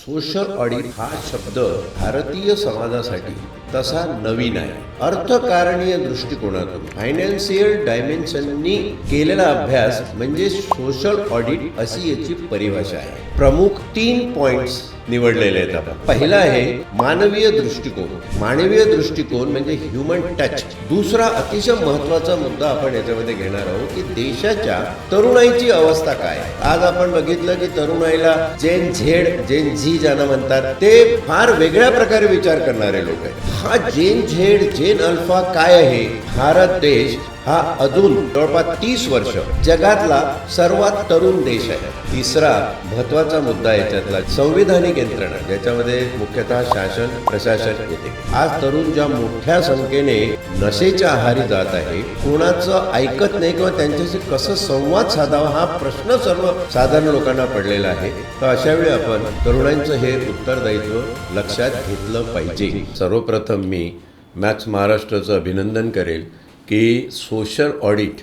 Social audit हा शब्द भारतीय समाजासाठी तसा नवीन आहे अर्थकारणीय दृष्टिकोनातून फायनान्शियल डायमेन्शननी केलेला अभ्यास म्हणजे सोशल ऑडिट अशी याची परिभाषा आहे. प्रमुख तीन पॉइंट्स निवडलेले आहेत आपण. पहिला आहे मानवीय दृष्टिकोन. मानवीय दृष्टिकोन म्हणजे ह्युमन टच दुसरा अतिशय महत्त्वाचा मुद्दा आपण याच्यामध्ये घेणार आहोत की देशाच्या तरुणाईची अवस्था काय आहे? आज आपण बघितलं की तरुणाईला जेन झेड जेन झी ज्यांना म्हणतात ते फार वेगळ्या प्रकारे विचार करणारे लोक आहेत. हा जेन झेड जेन अल्फा काय आहे? भारत देश हा अजून जवळपास तीस वर्ष जगातला सर्वात तरुण देश आहे. तिसरा महत्त्वाचा मुद्दा याच्यातला संविधानिक यंत्रणा ज्याच्यामध्ये मुख्यतः शासन प्रशासन येते. आज तरुण ज्या मोठ्या संख्येने नशेच्या आहारी जात आहे कोणाचं ऐकत नाही किंवा त्यांच्याशी कसं संवाद साधावा हा प्रश्न सर्व साधारण लोकांना पडलेला आहे. तर अशा वेळी आपण तरुणांचं हे उत्तरदायित्व लक्षात घेतलं पाहिजे. सर्वप्रथम मी मॅथ्स महाराष्ट्राचं अभिनंदन करेल. की social audit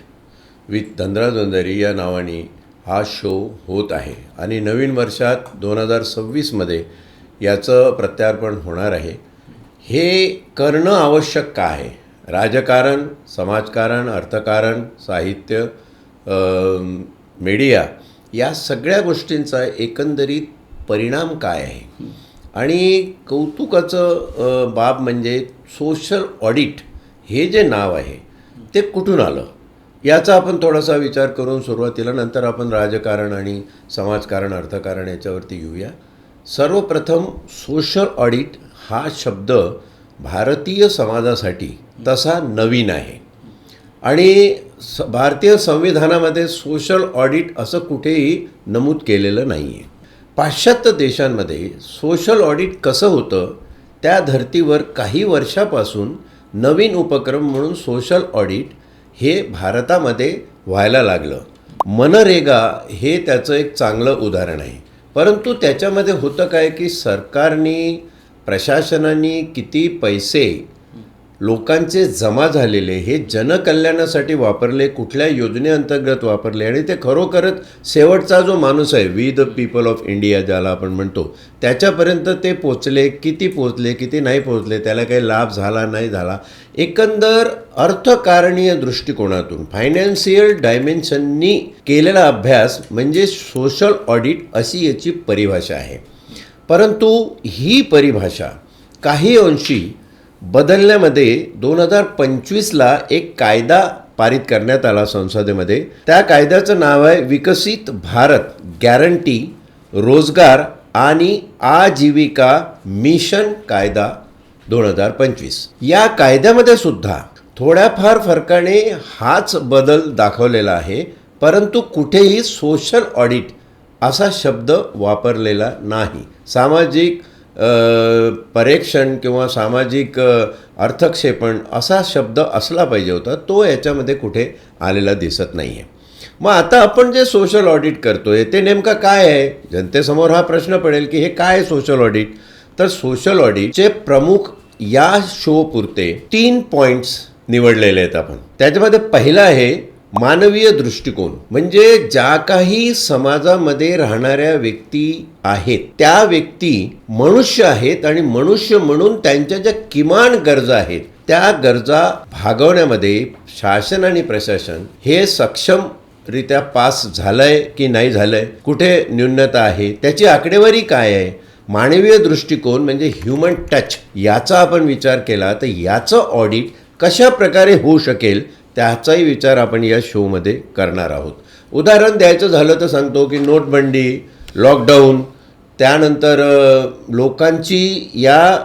with Dhanraj Vanjari या नावाने हा शो होत आहे. आणि नवीन वर्षात दोन हजार सव्वीसमध्ये याचं प्रत्यार्पण होणार आहे. हे करणं आवश्यक का आहे? राजकारण समाजकारण अर्थकारण साहित्य मीडिया या सगळ्या गोष्टींचा एकंदरीत परिणाम काय आहे? आणि कौतुकाचं बाब म्हणजे सोशल ऑडिट हे जे नाव आहे ते कुठून आलं? याचा आपण थोडासा विचार करून सुरुवातीला नंतर आपण राजकारण आणि समाजकारण अर्थकारण याच्यावरती येऊया सर्वप्रथम सोशल ऑडिट हा शब्द भारतीय समाजासाठी तसा नवीन आहे. आणि स भारतीय संविधानामध्ये सोशल ऑडिट असं कुठेही नमूद केलेलं नाही आहे पाश्चात्य देशांमध्ये सोशल ऑडिट कसं होतं? त्या धर्तीवर काही वर्षापासून नवीन उपक्रम म्हणून सोशल ऑडिट हे भारतामध्ये व्हायला लागलं. मनरेगा हे त्याचं एक चांगलं उदाहरण आहे. परंतु त्याच्यामध्ये होतं काय की सरकारने प्रशासनाने किती पैसे लोकांचे जमा झालेले हे जनकल्याणासाठी वापरले कुठल्या योजनेअंतर्गत वापरले आणि ते खरोखरच शेवटचा जो माणूस आहे we the people of India ज्याला आपण म्हणतो त्याच्यापर्यंत ते पोचले किती पोचले किती नाही पोचले त्याला काही लाभ झाला नाही झाला एकंदर अर्थकारणीय दृष्टिकोनातून फायनान्शियल डायमेन्शननी केलेला अभ्यास म्हणजे सोशल ऑडिट अशी याची परिभाषा आहे. परंतु ही परिभाषा काही अंशी बदलण्यामध्ये दोन हजार पंचवीसला एक कायदा पारित करण्यात आला संसदेमध्ये. त्या कायद्याचं नाव आहे विकसित भारत गॅरंटी रोजगार आणि आजीविका मिशन कायदा दोन हजार पंचवीस. या कायद्यामध्ये सुद्धा थोड्याफार फरकाने हाच बदल दाखवलेला आहे परंतु कुठेही सोशल ऑडिट असा शब्द वापरलेला नाही. सामाजिक परीक्षण किंवा सामाजिक अर्थक्षेपण असा शब्द असला पाहिजे होता तो याच्यामध्ये कुठे आलेला दिसत नाही आहे मग आता आपण जे सोशल ऑडिट करतोय ते नेमकं काय आहे? जनतेसमोर हा प्रश्न पडेल की हे काय सोशल ऑडिट तर सोशल ऑडिटचे प्रमुख या शो पुरते तीन पॉइंट्स निवडलेले आहेत आपण. त्याच्यामध्ये पहिलं आहे मानवीय दृष्टिकोन म्हणजे ज्या काही समाजामध्ये राहणाऱ्या व्यक्ती आहेत त्या व्यक्ती मनुष्य आहेत आणि मनुष्य म्हणून त्यांच्या ज्या किमान गरजा आहेत त्या गरजा भागवण्यामध्ये शासन आणि प्रशासन हे सक्षम रित्या पास झालंय की नाही झालंय कुठे न्यूनता आहे त्याची आकडेवारी काय आहे मानवीय दृष्टिकोन म्हणजे ह्युमन टच याचा आपण विचार केला तर याचं ऑडिट कशा प्रकारे होऊ शकेल त्याचाही विचार आपण या शोमध्ये करणार आहोत. उदाहरण द्यायचं झालं तर सांगतो की नोटबंदी लॉकडाऊन त्यानंतर लोकांची या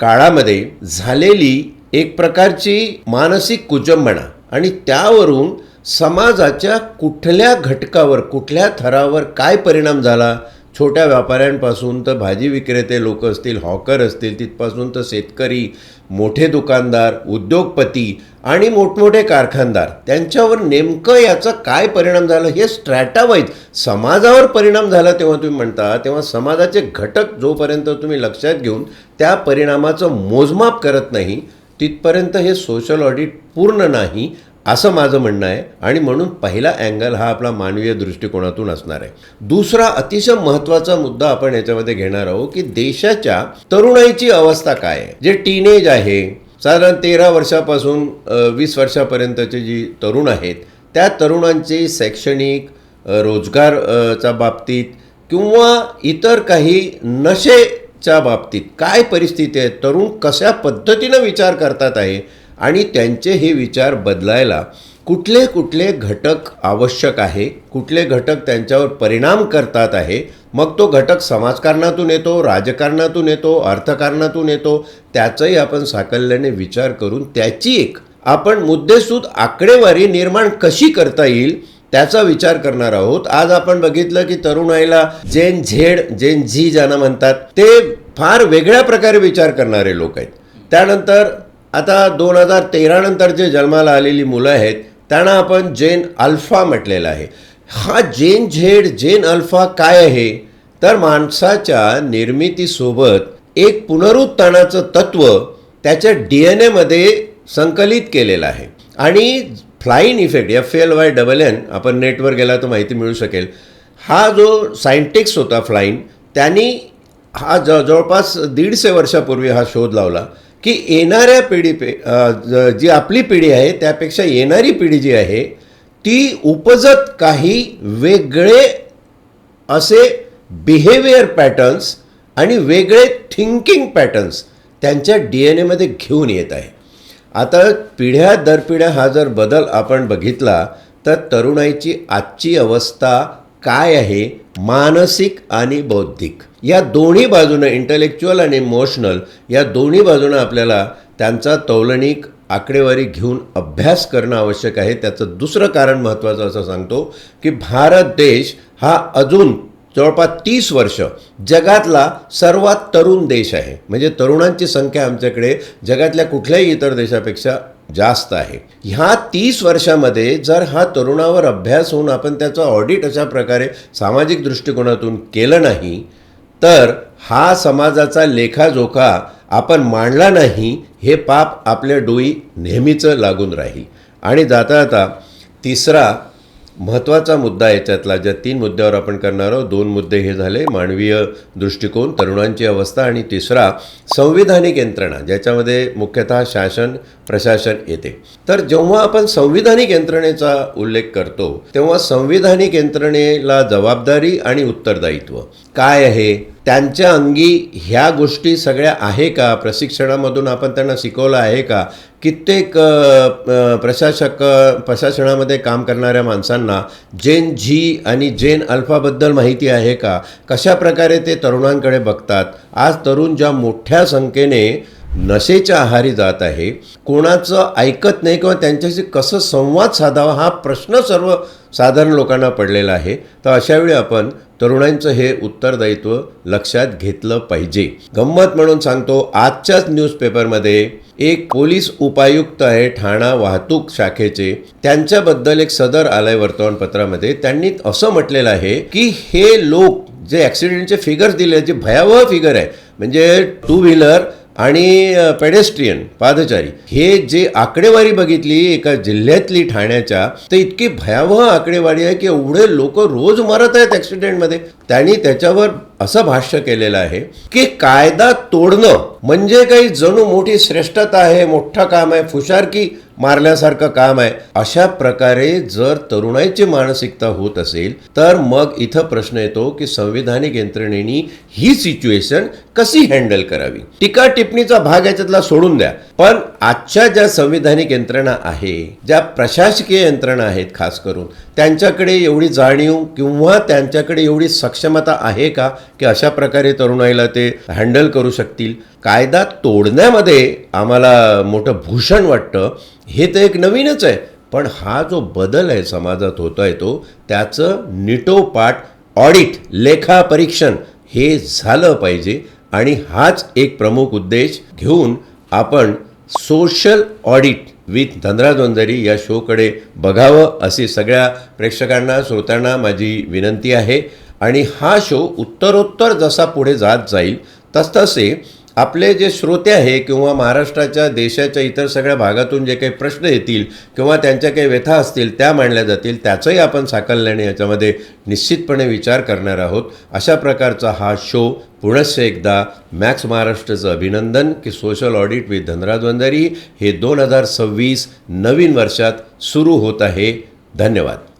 काळामध्ये झालेली एक प्रकारची मानसिक कुचंबणा आणि त्यावरून समाजाच्या कुठल्या घटकावर कुठल्या थरावर काय परिणाम झाला? छोट्या व्यापाऱ्यांपासून तर भाजी विक्रेते लोक असतील हॉकर असतील तिथपासून तर शेतकरी मोठे दुकानदार उद्योगपती आणि मोठमोठे कारखानदार. त्यांच्यावर नेमकं याचा काय परिणाम झाला? हे स्ट्रॅटावाईज समाजावर परिणाम झाला तेव्हा तुम्ही म्हणता. तेव्हा समाजाचे घटक जोपर्यंत तुम्ही लक्षात घेऊन त्या परिणामाचं मोजमाप करत नाही तिथपर्यंत हे सोशल ऑडिट पूर्ण नाही. असं माझं म्हणणं आहे. आणि म्हणून पहिला अँगल हा आपला मानवीय दृष्टिकोनातून असणार आहे. दुसरा अतिशय महत्त्वाचा मुद्दा आपण याच्यामध्ये घेणार आहोत की देशाच्या तरुणाईची अवस्था काय आहे. जे टीनेज आहे साधारण तेरा वर्षापासून वीस वर्षापर्यंतचे जी तरुण आहेत त्या तरुणांची शैक्षणिक रोजगारच्या रोजगार च्या बाबतीत किंवा इतर काही नशेच्या बाबतीत काय परिस्थिती आहे तरुण कशा पद्धतीनं विचार करतात आहे आणि त्यांचे हे विचार बदलायला कुठले कुठले घटक आवश्यक आहे कुठले घटक त्यांच्यावर परिणाम करतात आहे मग तो घटक समाजकारणातून येतो राजकारणातून येतो अर्थकारणातून येतो त्याचाही आपण साकल्याने विचार करून त्याची एक आपण मुद्देसूद आकडेवारी निर्माण कशी करता येईल त्याचा विचार करणार आहोत. आज आपण बघितलं की तरुणाईला जेन झेड जेन झी ज्यांना म्हणतात ते फार वेगळ्या प्रकारे विचार करणारे लोक आहेत. त्यानंतर आता दोन हजार तेरानंतर जे जन्माला आलेली मुलं आहेत त्यांना आपण जेन अल्फा म्हटलेलं आहे. हा जेन झेड जेन अल्फा काय आहे? तर माणसाच्या निर्मितीसोबत एक पुनरुत्थानाचं तत्व त्याच्या डी एन एमध्ये संकलित केलेलं आहे. आणि Flynn effect F L Y double N आपण नेटवर गेला तर माहिती मिळू शकेल. हा जो सायंटिस्ट होता फ्लाईन त्यांनी हा ज जवळपास दीडशे वर्षापूर्वी हा शोध लावला. की येणाऱ्या पिढी पे जी आपली पिढी आहे त्यापेक्षा येणारी पिढी जी आहे ती उपजत काही वेगळे असे बिहेवियर पॅटर्न्स आणि वेगळे थिंकिंग पॅटर्न्स त्यांच्या डी एन एमध्ये घेऊन येत आहे. आता पिढ्या दर पिढ्या हा जर बदल आपण बघितला तर तरुणाईची आजची अवस्था काय आहे? मानसिक आणि बौद्धिक. या दोन्ही बाजूनं इंटलेक्च्युअल आणि इमोशनल या दोन्ही बाजूनं आपल्याला त्यांचा तौलनिक आकडेवारी घेऊन अभ्यास करणं आवश्यक आहे. त्याचं दुसरं कारण महत्त्वाचं असं सांगतो की भारत देश हा अजून जवळपास तीस वर्ष जगातला सर्वात तरुण देश आहे. म्हणजे तरुणांची संख्या आमच्याकडे जगातल्या कुठल्याही इतर देशापेक्षा जास्त आहे. ह्या तीस वर्षामध्ये जर हा तरुणावर अभ्यास होऊन आपण त्याचं ऑडिट अशा प्रकारे सामाजिक दृष्टिकोनातून केलं नाही तर हा समाजाचा लेखाजोखा आपण मांडला नाही हे पाप आपल्या डोई नेहमीचं लागून राहील. आणि जाता जाता तिसरा महत्त्वाचा मुद्दा याच्यातला ज्या तीन मुद्द्यावर आपण करणार आहोत दोन मुद्दे हे झाले मानवीय दृष्टिकोन तरुणांची अवस्था आणि तिसरा संविधानिक यंत्रणा ज्याच्यामध्ये मुख्यतः शासन प्रशासन येते. तर जेव्हा आपण संविधानिक यंत्रणेचा उल्लेख करतो तेव्हा संविधानिक यंत्रणेला जबाबदारी आणि उत्तरदायित्व काय आहे? त्यांच्या अंगी ह्या गोष्टी सगळ्या आहे का? प्रशिक्षणामधून आपण त्यांना शिकवलं आहे का? कित्येक प्रशासक प्रशासनामध्ये काम करणाऱ्या माणसांना जेन झी आणि जेन अल्फाबद्दल माहिती आहे का? कशा प्रकारे ते तरुणांकडे बघतात? आज तरुण ज्या मोठ्या संख्येने नशेच्या आहारी जात आहे. कोणाचं ऐकत नाही किंवा त्यांच्याशी कसं संवाद साधावा हा प्रश्न सर्व साधारण लोकांना पडलेला आहे. तर अशावेळी आपण तरुणांचं हे उत्तरदायित्व लक्षात घेतलं पाहिजे. गंमत म्हणून सांगतो आजच्याच न्यूजपेपरमध्ये एक पोलीस उपायुक्त आहे ठाणा वाहतूक शाखेचे. त्यांच्याबद्दल एक सदर आलंय वर्तमानपत्रामध्ये. त्यांनी असं म्हटलेलं आहे की हे लोक जे ॲक्सिडेंटचे फिगर्स दिले जे भयावह फिगर आहे म्हणजे टू व्हीलर आणि पेडेस्ट्रियन पादचारी हे जे आकडेवारी बघितली एका जिल्ह्यातली ठाण्याच्या तर इतकी भयावह आकडेवारी आहे की एवढे लोक रोज मरत आहेत ॲक्सिडेंटमध्ये त्यांनी त्याच्यावर असं भाष्य केलेलं आहे की कायदा तोडणं म्हणजे काही जणू मोठी श्रेष्ठता आहे मोठं काम आहे फुशारकी मारल्यासारखं काम आहे. अशा प्रकारे जर तरुणाईची मानसिकता होत असेल तर मग इथं प्रश्न येतो की संविधानिक यंत्रणेनी ही सिच्युएशन कशी हँडल करावी? टीका टिप्पणीचा भाग याच्यातला सोडून द्या. पण आजच्या ज्या संविधानिक यंत्रणा आहे ज्या प्रशासकीय यंत्रणा आहेत खास करून त्यांच्याकडे एवढी जाणीव किंवा त्यांच्याकडे एवढी सक्षमता आहे का की अशा प्रकारे तरुणाईला ते हँडल करू शकतील? कायदा तोडण्यामध्ये आम्हाला मोठं भूषण वाटतं. हे तर एक नवीनच आहे. पण हा जो बदल आहे समाजात होत आहे तो त्याचं निटोपाट ऑडिट लेखापरीक्षण हे झालं पाहिजे. आणि हाच एक प्रमुख उद्देश घेऊन आपण social audit with Dhanraj Vanjari या शोकडे बघावं अशी सगळ्या प्रेक्षकांना श्रोत्यांना माझी विनंती आहे. आणि हा शो उत्तरोत्तर जसा पुढे जात जाईल तसतसे आपले जे श्रोते आहे किंवा महाराष्ट्राच्या देशाच्या इतर सगळ्या भागातून जे काही प्रश्न येतील किंवा त्यांच्या काही व्यथा असतील त्या मांडल्या जातील त्याचंही आपण साकल्याने याच्यामध्ये निश्चितपणे विचार करणार आहोत. अशा प्रकारचा हा शो पुनश्च एकदा मॅक्स महाराष्ट्राचं अभिनंदन की social audit with Dhanraj Vanjari हे दोन हजार सव्वीस नवीन वर्षात सुरू होत आहे. धन्यवाद.